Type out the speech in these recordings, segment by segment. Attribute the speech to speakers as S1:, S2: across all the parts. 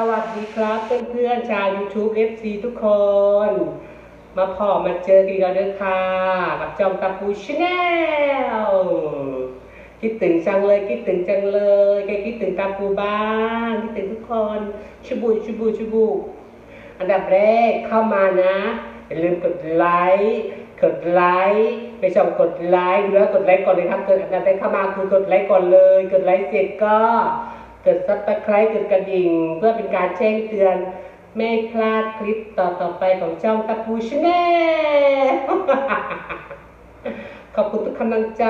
S1: สวัสดีครับเพื่อนๆชาว YouTube FC ทุกคน มาพอมาเจอกันกันเด้อค่ะกับจอมตะปูชแนลคิดถึงจังเลยคิดถึงจังเลยแกคิดถึงตาปูบ้างคิดถึงทุกคนชูบูชูบูชูบูอันดับแรกเข้ามานะอย่าลืมกดไลค์กดไลค์ไม่ชอบกดไลค์ดูแล้วกดไลค์ก่อนเลยครับเกิดอันดับแรกเข้ามาคือกดไลค์ก่อนเลย กดไลค์เสร็จก็ กดซับสไครต์กดกระดิ่ง เพื่อเป็นการแจ้งเตือน ไม่พลาดคลิปต่อต่อไปของช่องตะปูชแนลขอบคุณทุกกำลังใจ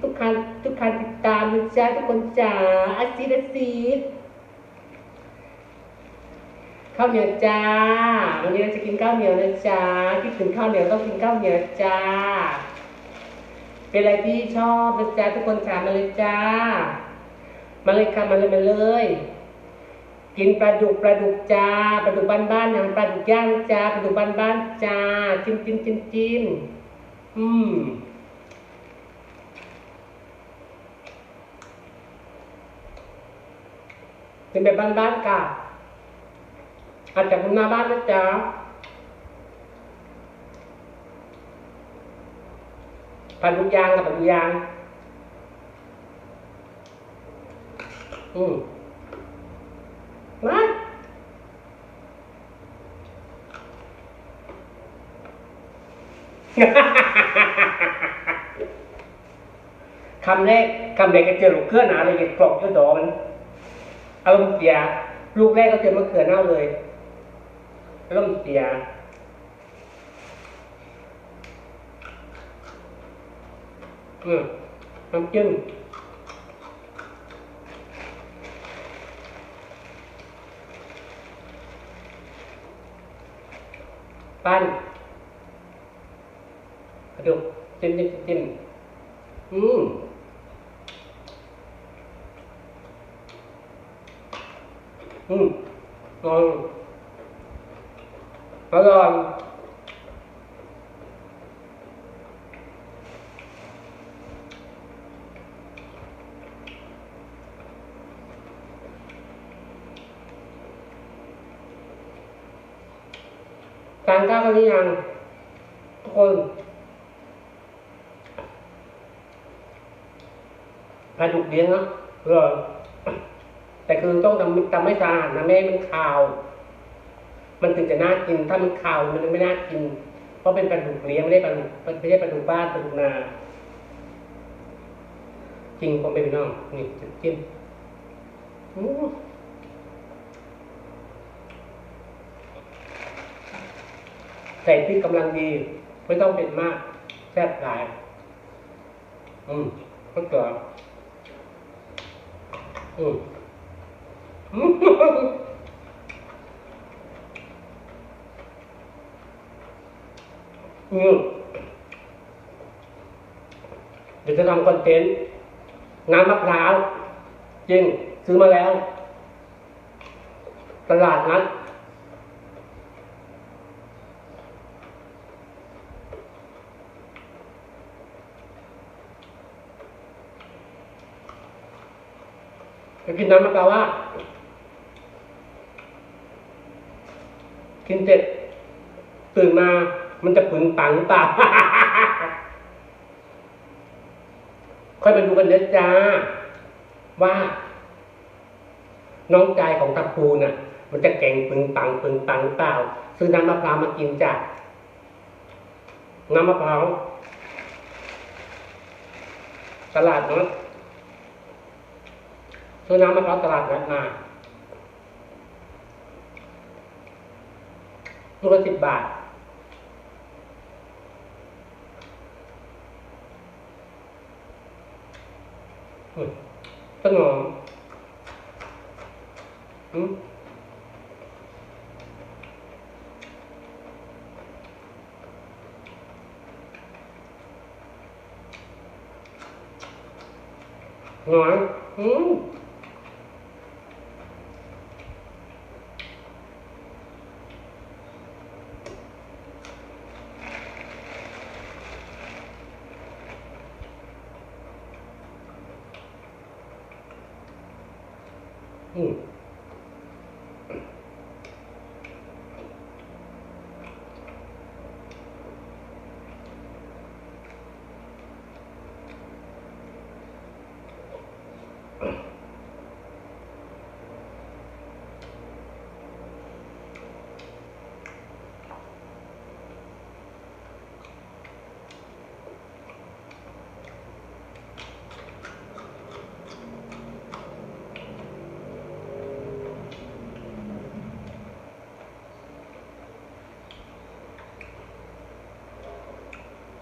S1: ทุกการทุกการติดตามนะจ๊ะทุกคนจ๋าอาซีดอาซีดข้าวเหนียวจ้า วันนี้เราจะกินข้าวเหนียวนะจ๊ะคิดถึงข้าวเหนียวต้องกินข้าวเหนียวจ้า เป็นอะไรที่ชอบนะจ๊ะทุกคนจ๋ามาเลยจ้า มาเลยค่ะมาเลยมาเลย กินปลาดุกปลาดุกจ้าปลาดุกบ้านๆนะปลาดุกย่างจ้าปลาดุกบ้านๆจ้าจิ้มจิ้มจิ้มจิ้มอืมเป็นแบบบ้านๆค่ะอาจจะคุณหน้าบ้านนะจ๊ะปลาดุกย่างกับปลาดุกย่าง อืมาคำแรกคำแรกก็เจอลูกเกลือหนาเลยกรอกเจ้าดอมันอารมณ์เสียลูกแรกก็เจอมะเขือเน่าเลยอารมณ์เสียอืมน้ำจิ้ม ปั้นกระดูกจิ้มจิ้มจิ้มอืมอืมอร่อยอร่อยทานข้าวกัน หรือยังทุกคนปลาดุกเลี้ยงเนาะอร่อแต่คือต้องทำทำให้สะอาดนะไม่ให้มันคาว มันถึงจะน่ากิน ถ้ามันคาวมันไม่น่ากิน เพราะเป็นปลาดุกเลี้ยงไม่ได้ปลาดุกไม่ใช่ปลาดุกบ้านปลาดุกนาจริงผมเป็นพี่น้องนี่จะจิ้มอืมใส่พริกกำลังดี ไม่ต้องเป็นมากแซ่บหลาย อืมก็เกลืออืมอืมอืมเดี๋ยวจะทำคอนเทนต์น้ำมะพร้าวจริงซื้อมาแล้ว ตลาดนัด กินน้ำมะพร้าวว่ากินเสร็จตื่นมา มันจะปึงปังหรือเปล่าค่อยไปดูกันเด้อจ้า ว่า น้องใจของตะปูน่ะ มันจะแก่งปึงปังปึงปังเปล่า ซื้อน้ำมะพร้าวมากินจ้ะน้ำมะพร้าวตลาดนาะ ซื้อน้ำมะพร้าวตลาดนัดมาลูกละสิบบาท ต้นหอมอืมหอมอืม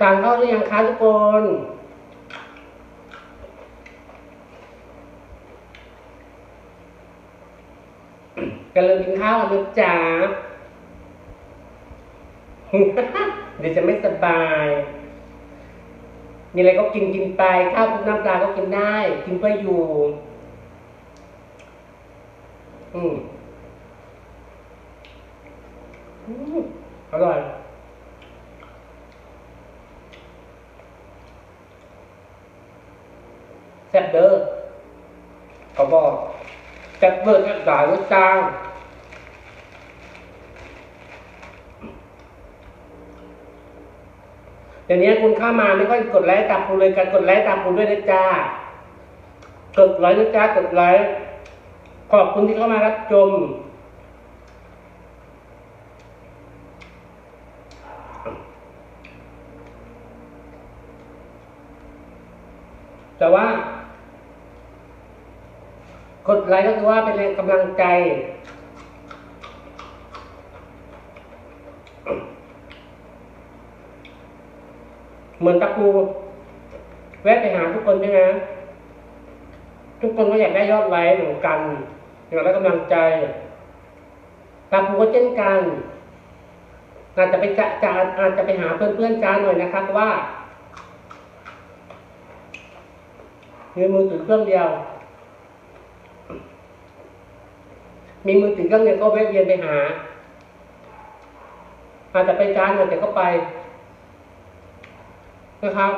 S1: ทานข้าวหรือยังคะทุกคนกันเลยกินข้าวกันะจ๊ะเดี๋ยวจะไม่สบาย มีอะไรก็กินกินไป ข้าวคุกน้ำปลาก็กินได้ กินเพื่ออยู่ อืมอร่อย แซ่บเด้อเขาบอกแซ่บเบอร์แซ่บหลายนะจ้าเดี๋ยวนี้คุณเข้ามาไม่ค่อยกดไลค์ตามคุณเลยกันกดไลค์ตามคุณด้วยนะจ้ากดไลค์นะจ้ากดไลค์ขอบคุณที่เข้ามารับชมแต่ว่า กดไลค์ก็คือว่าเป็นแรงกำลังใจ เหมือนตะปูแวะไปหาทุกคนใช่ไหมทุกคนก็อยากได้ยอดไลค์เหมือนกันอยากได้กำลังใจตะปูก็เช่นกันอาจจะไปจะจะอาจจะไปหาเพื่อนเพื่อนจานหน่อยนะครับว่ามีมือถือเครื่องเดียว มีมือถือเครื่องเดียวก็แวะเวียนไปหา อาจจะไปจานหน่อยแต่ก็ไปนะครับ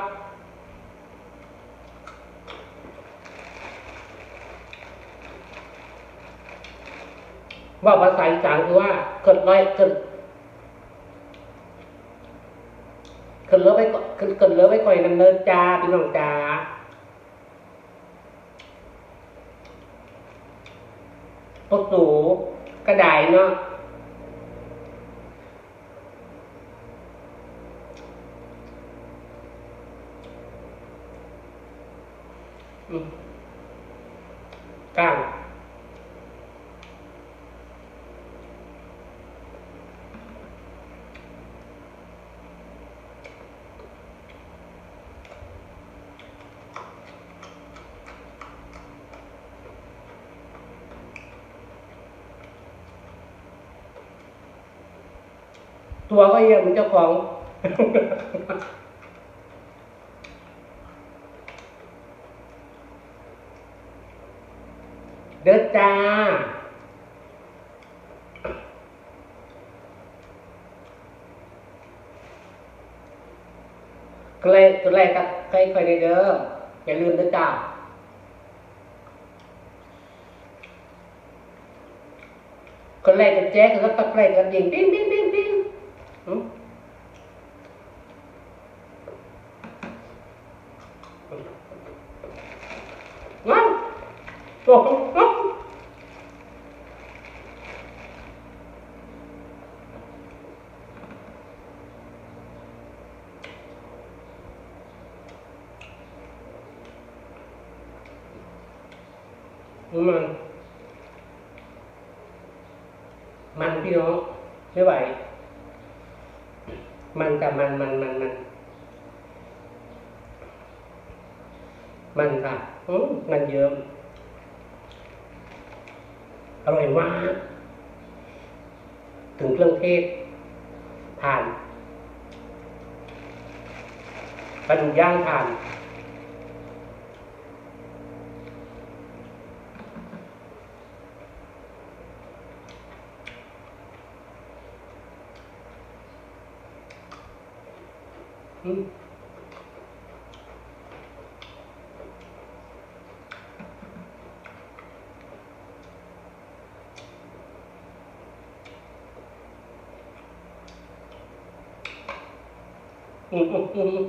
S1: ว่าภาษาอีสานคือว่าเกิดร้อยเกิดเกิดเลิกไว้ก่อนเกิดเลิกไว้ก่อนนำเนินจ้าพี่น้องจ้า พวกหนูกระไดเนาะอืมก้าง ตัวก็เยี่ยมเหมือนเจ้าของเด้อจ้าใกล้ตัวแรกก็ใค่อยได้เด้ออย่าลืมเด้อจ้าคนแรกก็แจ๊กแล้วก็ใกล้กันยิงปิ้งปิ้งปิ้งปิ้งอืมว้าวโอ้โหมัน มันพี่น้องไม่ไหว มันกับมันมันมันมัน มันค่ะอืมมันเยอะ อร่อยมาก ถึงเครื่องเทศผ่านปลาดุกย่างผ่าน อืม อืมอืมอืม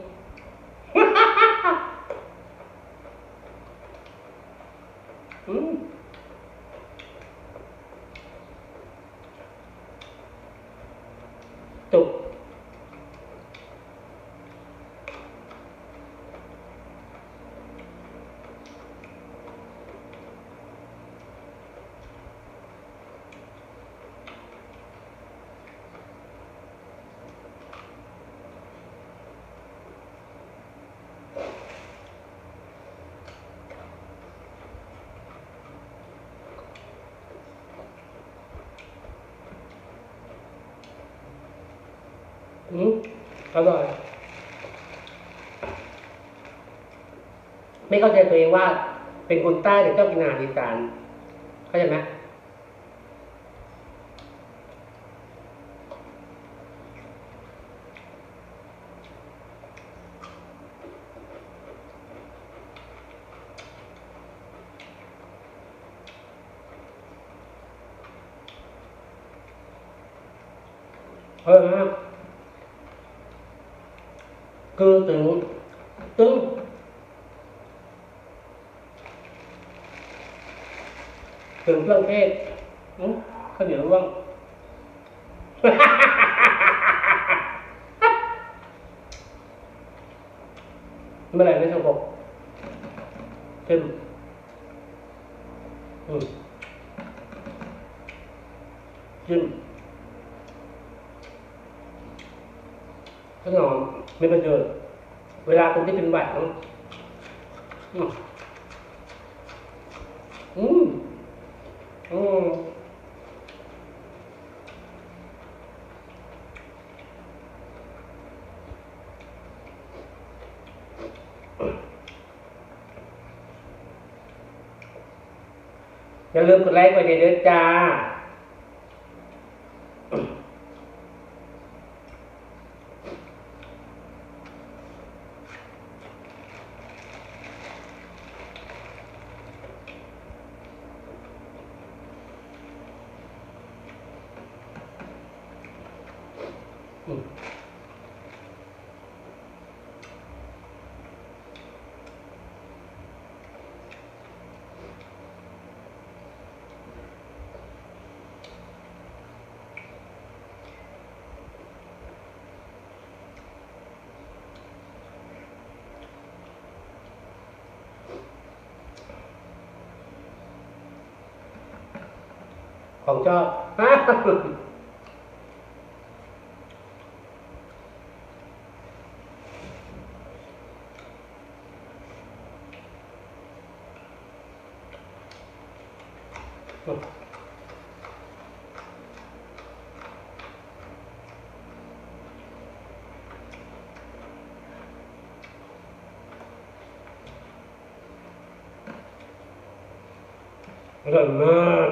S1: อืมตุก อ อืมอ ร่อย ไม่เข้าใจตัวเองว่าเป็นคนใต้แต่ชอบกินอาหารอีสานเข้าใจไหมเออนะ คือถึงตึ้งถึงเครื่องเทศข้าวเหนียวร่วงเมื่อไหร่ไม่สงบเข้มอืมจิ้ม ขนมไม่ประโยชน์เวลาคนที่เป็นหวัดเนอะอืมอืมอืมอย่าลืมกดไลค์กดแชร์ด้วยจ้า อืม ของชอบอร่อยมาก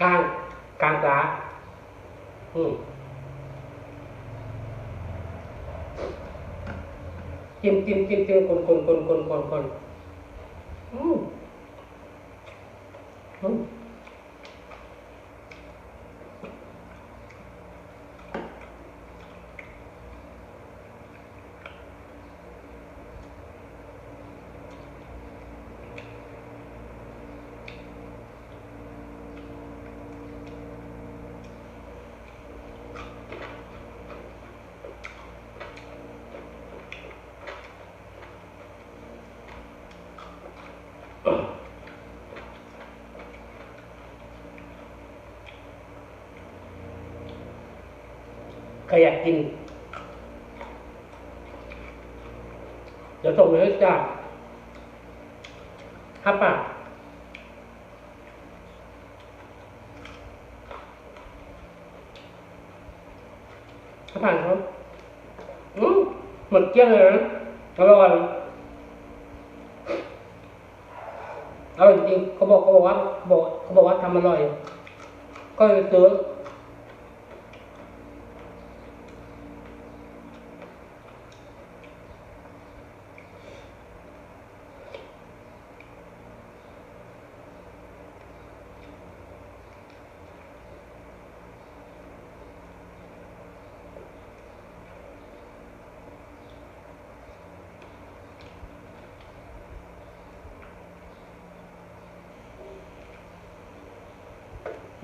S1: ข้างกลางกลาอืมจิ้มจิ้มจิ้มจิ้มคนคนคนคนคนคนอืมอืมใค รอยากกินเดี๋ยวส่งไปให้จ้าครับป่ะครับผ่านครับอืมหมดเกลี้ยงเลยนะอร่อยอร่อยจริงเขาบอกเขาบอกว่าเขาบอกเขาบอกว่าทำอร่อย ก็เลยซื้อ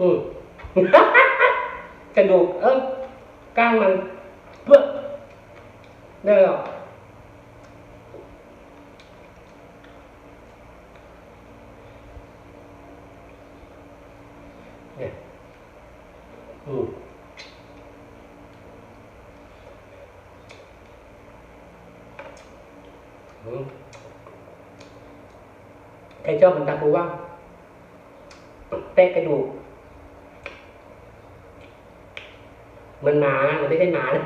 S1: อืมกระดูกเออกล้างมันเพื่อได้หรอเนี่ยอืมใครชอบมันตาปูว่างเตะกระดูก มันหนามันไม่ใช่หนานะ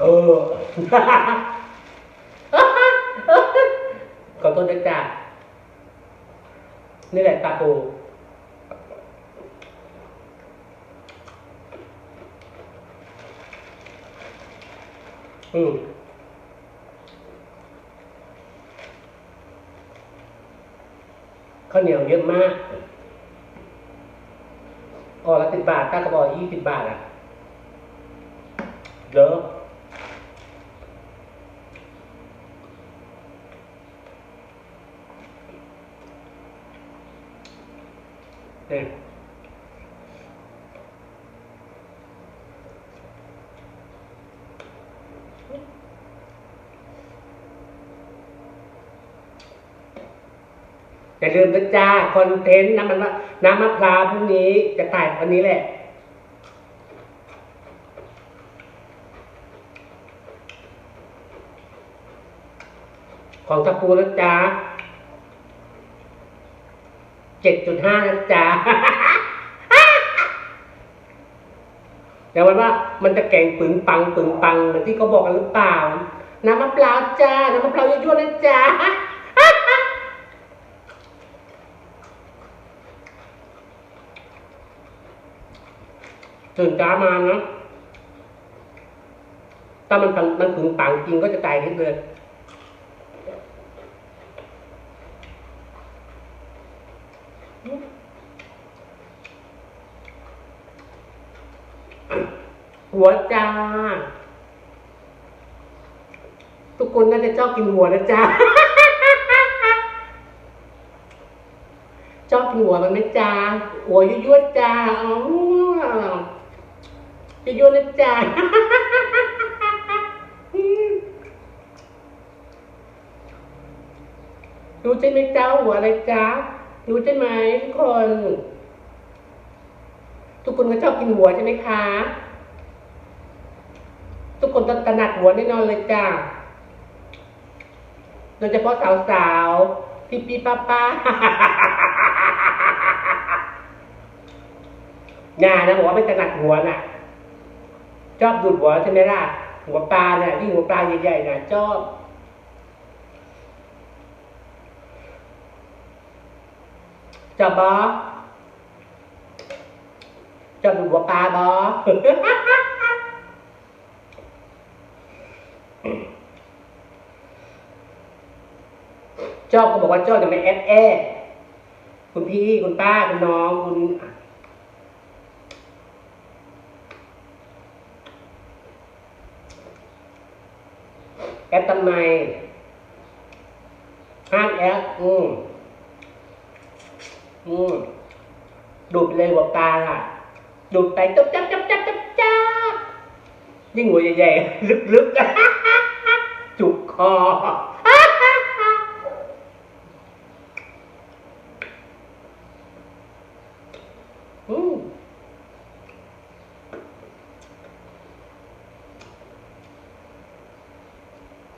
S1: เออขอโทษนะจ๊ะนี่แหละตาปูอืม ข้าวเหนียวเยอะมากออละสิบบาทตากระบอกยี่สิบบาทอะเยอะเนี่ย อย่าลืมนะจ้าคอนเทนต์น้ำมันน้ำมะพร้าวพรุ่งนี้จะถ่ายวันนี้แหละ ของตะปูนะจ๊ะเจ็ดจุดห้านะจ๊ะแต่วันว่ามันจะแกงปึงปังปึงปังเหมือนที่เขาบอกกันหรือเปล่า น้ำมะพร้าวจ้า น้ำมะพร้าวยั่วๆนะจ๊ะ ตื่นจ้ามานะถ้ามันปังมันปึงปังจริงก็จะตายนิดเลยหัวจ้า ทุกคนน่าจะชอบกินหัวนะจ้าชอบกินหัวมันไหมจ้าหัวยั่วๆจ้าอ๋อ ยั่วๆนจ้ารู้ใช่ไหมจ้าหัวอะไรจ้ารู้ใช่ไหมทุกคน ทุกคนก็ชอบกินหัวใช่ไหมคะ ทุกคนต้องตระหนักหัวแน่นอนเลยจ้าโดยเฉพาะสาวๆพี่พี่ป้าป้างานนะบอกว่าไม่ตระหนักหัวน่ะ ชอบดูดหัวใช่ไหมล่ะหัวปลาน่ะที่หัวปลาใหญ่ๆนะชอบชอบบอชอบดูดหัวปลาบอชอบก็บอกว่าชอบแต่ไม่แอดแอคุณพี่คุณป้าคุณน้องคุณ แอดทำไมห้ามแอดอืมอืมดูดเลยหัวปลาอะ ดูดไปจับจับจับจับจับจับยิ่งหัวใหญ่ๆลึกๆจุกคอม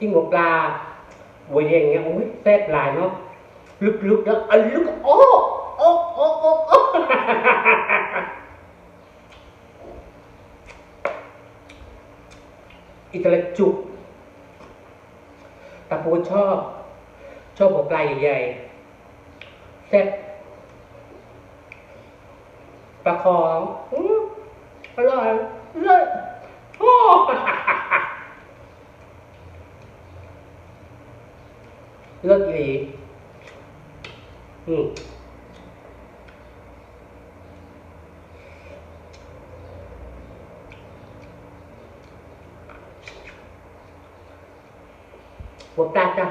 S1: ยิ่งหัวปลา หัวใหญ่อย่างเงี้ยโอ้ยแซ่บลายเนาะลึกๆแล้วอันลึกโอ้โอ้โอ้โอ้โอ้อิตาลีจุกตะปูชอบ ชอบหัวปลาใหญ่ๆแซ่บปลาคองอื้ออร่อย เลือดอีอืมหัวปลาจ้ะ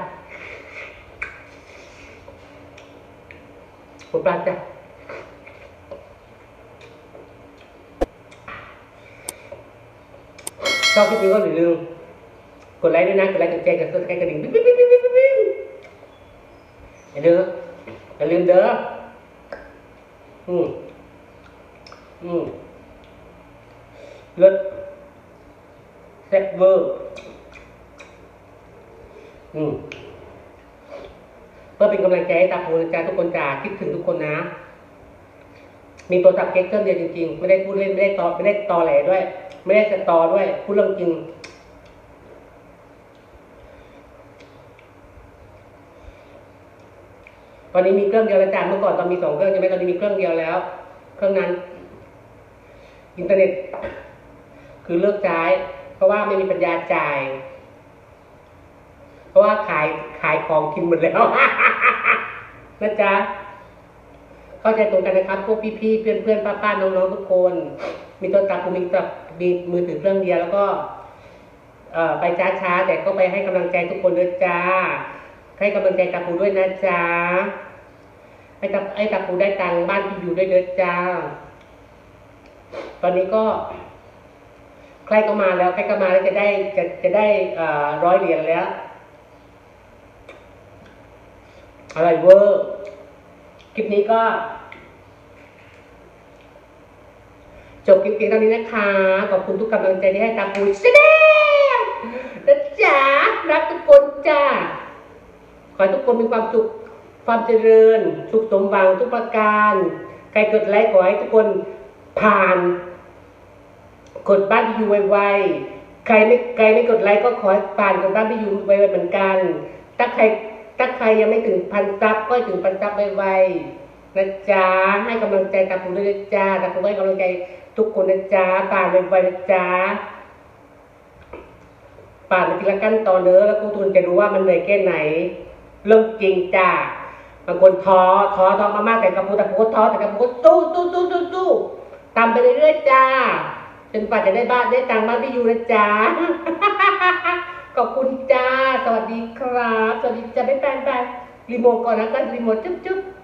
S1: หัวปลาจ้ะชอบคิปนี้ก็อย่าลืมกดไลค์ด้วยนะ กดไลค์กดแชร์กดติดตามกระดิ่ง อย่าลืมอย่าลืมเด้ออืมอืมเลิศแซ่บเวอร์อืมเพื่อเป็นกำลังใจให้ตาปูนะจ๊ะทุกคนจ้าคิดถึงทุกคนนะ มีตัวสับเก๊กเครื่องเดียวจริงๆ ไม่ได้พูดเล่นไม่ได้ตอไม่ได้ตอแหลด้วย ไม่ได้สตอด้วย พูดเรื่องจริง ตอนนี้มีเครื่องเดียวแล้วจ้าเมื่อก่อนตอนมีสองเครื่องใช่ไหมตอนนี้มีเครื่องเดียวแล้ว เครื่องนั้น อินเทอร์เน็ต คือเลิกใช้ เพราะว่าไม่มีปัญญาจ่าย เพราะว่าขายขายของกินหมดแล้วนะจ๊ะเข้าใจตรงกันนะครับพวกพี่ๆเพื่อนๆป้าๆน้องๆทุกคน มีตัวตับมีตับมีมือถือเครื่องเดียวแล้วก็ไปช้าๆแต่ก็ไปให้กำลังใจทุกคนด้วยจ้า ให้กำลังใจตาปูด้วยนะจ๊ะให้ตาให้ตาปูได้ตังบ้านที่อยู่ด้วยเด้อจ้า ตอนนี้ก็ ใครก็มาแล้วใครก็มาแล้วจะได้จะจะได้อ่อร้อยเหรียญแล้วอะไรเวอร์คลิปนี้ก็จบคลิปเพียงเท่านี้นะคะ ขอบคุณทุกกำลังใจที่ให้ตาปูชแนลนะจ๊ะรักทุกคนจ้า ขอให้ทุกคนมีความสุขความเจริญ สุขสมหวังทุกประการ ใครกดไลค์ขอให้ทุกคนผ่าน กดบ้านที่อยู่ไวๆใครไม่ใครไม่กดไลค์ก็ขอให้ผ่านกดบ้านที่อยู่ไวๆเหมือนกัน ถ้าใครถ้าใครยังไม่ถึงพันซับก็ถึงพันซับไวๆนะจ๊ะให้กำลังใจตาปูด้วยนะจ๊ะตาปูให้กำลังใจทุกคนนะจ๊ะผ่านไวๆนะจ๊ะผ่านไปทีละขั้นตอนเนอะแล้วกูทุนจะรู้ว่ามันเหนื่อยแค่ไหน เรื่องจริงจ้าบางคนท้อท้อท้อมากๆแต่กระปูแต่ปูก็ท้อแต่กระปูก็สู้สู้สู้สู้สู้ตามไปเรื่อยๆจ้าจนกว่าจะได้บ้านได้ตังค์บ้านพี่ยูนะจ้าขอบคุณจ้า สวัสดีครับ สวัสดีจ้าบ๊ายบายบายรีโมทก่อนนะกันรีโมทจุ๊บจุ๊บ